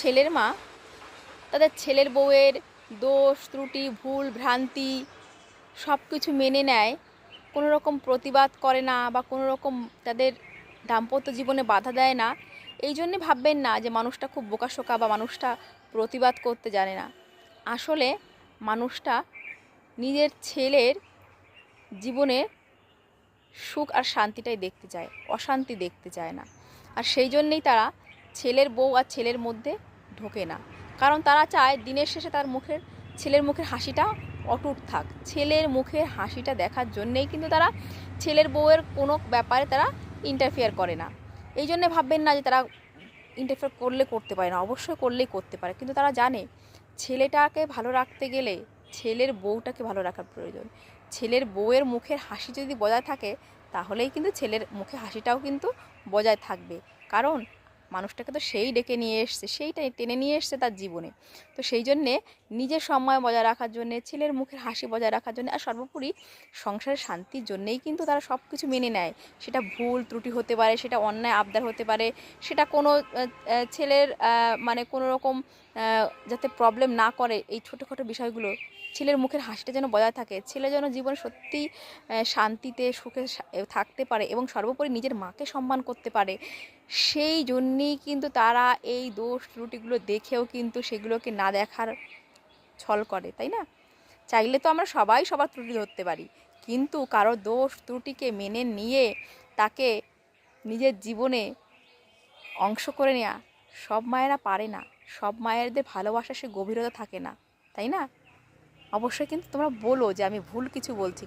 ছেলের মা, তাদের ছেলের বউয়ের দোষ, ত্রুটি, ভুল, ভ্রান্তি সব কিছু মেনে নেয় কোনো রকম প্রতিবাদ করে না বা কোনো রকম তাদের দাম্পত্য জীবনে বাধা দেয় না। এই জন্যে ভাববেন না যে মানুষটা খুব বোকাশোকা বা মানুষটা প্রতিবাদ করতে জানে না। আসলে মানুষটা নিজের ছেলের জীবনের সুখ আর শান্তিটাই দেখতে চায়, অশান্তি দেখতে চায় না। আর সেই জন্যেই তারা ছেলের বউ আর ছেলের মধ্যে ঢোকে না। কারণ তারা চায় দিনের শেষে তার মুখের, ছেলের মুখের হাসিটা অটুট থাক। ছেলের মুখের হাসিটা দেখার জন্যেই কিন্তু তারা ছেলের বউয়ের কোনো ব্যাপারে তারা ইন্টারফেয়ার করে না। এই জন্যে ভাববেন না যে তারা ইন্টারফেয়ার করলে করতে পারে না, অবশ্যই করলেই করতে পারে। কিন্তু তারা জানে, ছেলেটাকে ভালো রাখতে গেলে ছেলের বউটাকে ভালো রাখার প্রয়োজন। ছেলের বউয়ের মুখের হাসি যদি বজায় থাকে, তাহলেই কিন্তু ছেলের মুখে হাসিটাও কিন্তু বজায় থাকবে। কারণ মানুষটাকে তো সেই ডেকে নিয়ে এসছে, সেইটাই টেনে নিয়ে এসছে তার জীবনে। তো সেই জন্যে নিজের সময় বজায় রাখার জন্যে, ছেলের মুখের হাসি বজায় রাখার জন্য আর সর্বোপরি সংসারের শান্তির জন্যেই কিন্তু তারা সব কিছু মেনে নেয়। সেটা ভুল ত্রুটি হতে পারে, সেটা অন্যায় আবদার হতে পারে, সেটা কোনো ছেলের মানে কোনো রকম যাতে প্রবলেম না করে এই ছোটোখাটো বিষয়গুলো। ছেলের মুখের হাসিটা যেন বজায় থাকে, ছেলে যেন জীবনে সত্যি শান্তিতে, সুখে থাকতে পারে এবং সর্বোপরি নিজের মাকে সম্মান করতে পারে। সেই জন্যেই কিন্তু তারা এই দোষ ত্রুটিগুলো দেখেও কিন্তু সেগুলোকে না দেখার ছল করে, তাই না? চাইলে তো আমরা সবাই সবার ত্রুটি ধরতে পারি। কিন্তু কারও দোষ ত্রুটিকে মেনে নিয়ে তাকে নিজের জীবনে অংশ করে নেওয়া সব মায়েরা পারে না। সব মায়েরদের ভালোবাসা সে গভীরতা থাকে না, তাই না? অবশ্যই কিন্তু তোমরা বলো যে আমি ভুল কিছু বলছি।